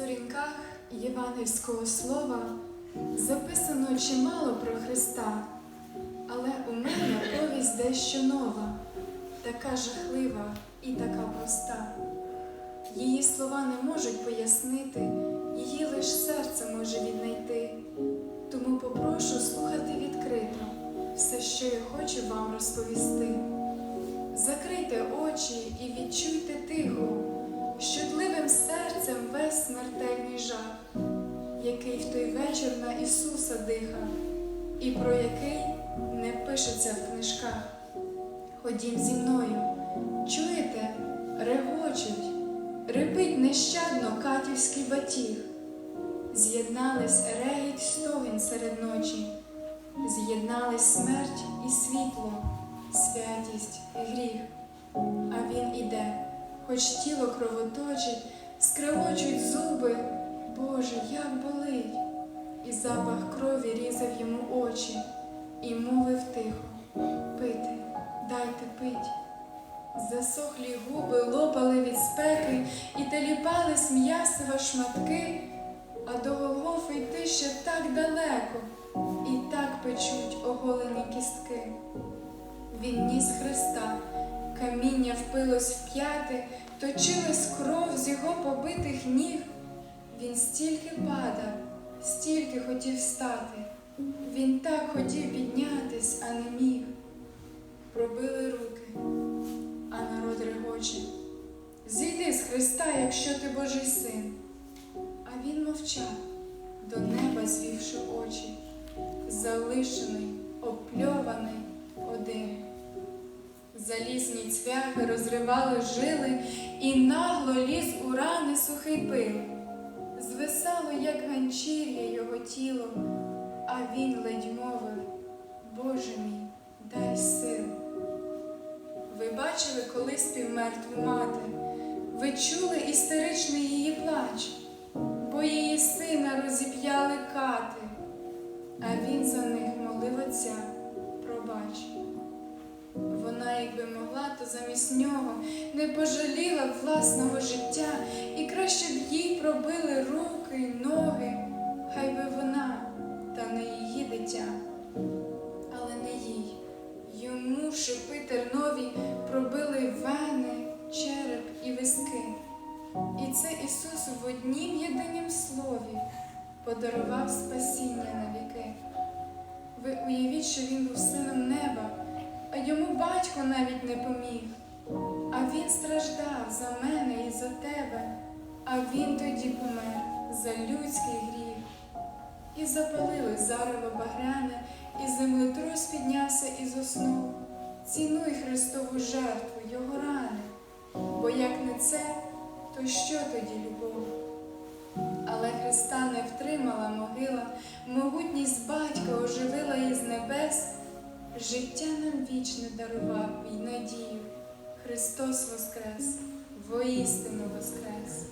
сторінках євангельського слова записано чимало про Христа, але у мене повість дещо нова, така жахлива і така проста. Її слова не можуть пояснити, її лиш серце може віднайти. Тому попрошу слухати відкрито все, що я хочу вам розповісти. Закрийте очі і відчуйте тихо, щодливим серцем весь смертельний жах, який в той вечір на Ісуса дихав, і про який не пишеться в книжках. Ходім зі мною, чуєте, регочуть, репить нещадно катівський батіг. З'єднались регіт стогін серед ночі, з'єднались смерть і світло, святість і гріх. А він іде, хоч тіло кровоточить, скрелочуть зуби, Боже, як болить, і запах крові різав йому очі, і мовив тихо. Пити, дайте пить. Засохлі губи лопали від спеки і теліпались м'ясова шматки, а до Голгофи йти ще так далеко, і так печуть оголені кістки. Він ніс Христа, впилось в п'яти, точилась кров з його побитих ніг. Він стільки падав, стільки хотів стати, він так хотів піднятись, а не міг. Пробили руки, а народ регоче. Зійди з Христа, якщо ти Божий син. А він мовчав, до неба звівши очі, залишений, Залізні цвяхи розривали жили, і нагло ліз у рани сухий пил. Звисало, як ганчір'я його тіло, а він ледь мовив, Боже мій, дай сил. Ви бачили колись півмертву мати, ви чули істеричний її плач, бо її сина розіп'яли кати, а він за них молив отця, пробач. Вона, якби могла, то замість нього не пожаліла власного життя, і краще б їй пробили руки й ноги, хай би вона, та не її дитя, але не їй. Йому шипи тернові пробили вени, череп і виски. І це Ісус в однім єдинім слові подарував спасіння на віки. Ви уявіть, що він був сином неба, а йому батько навіть не поміг. А він страждав за мене і за тебе, а він тоді помер за людський гріх. І запалили зарево багряне, і землетрус піднявся і заснув. Цінуй Христову жертву, Його рани, бо як не це, то що тоді любов? Але Христа не втримала могила, могутність батька оживила із небес, життя нам вічне дарував і надію. Христос воскрес, воістину воскрес.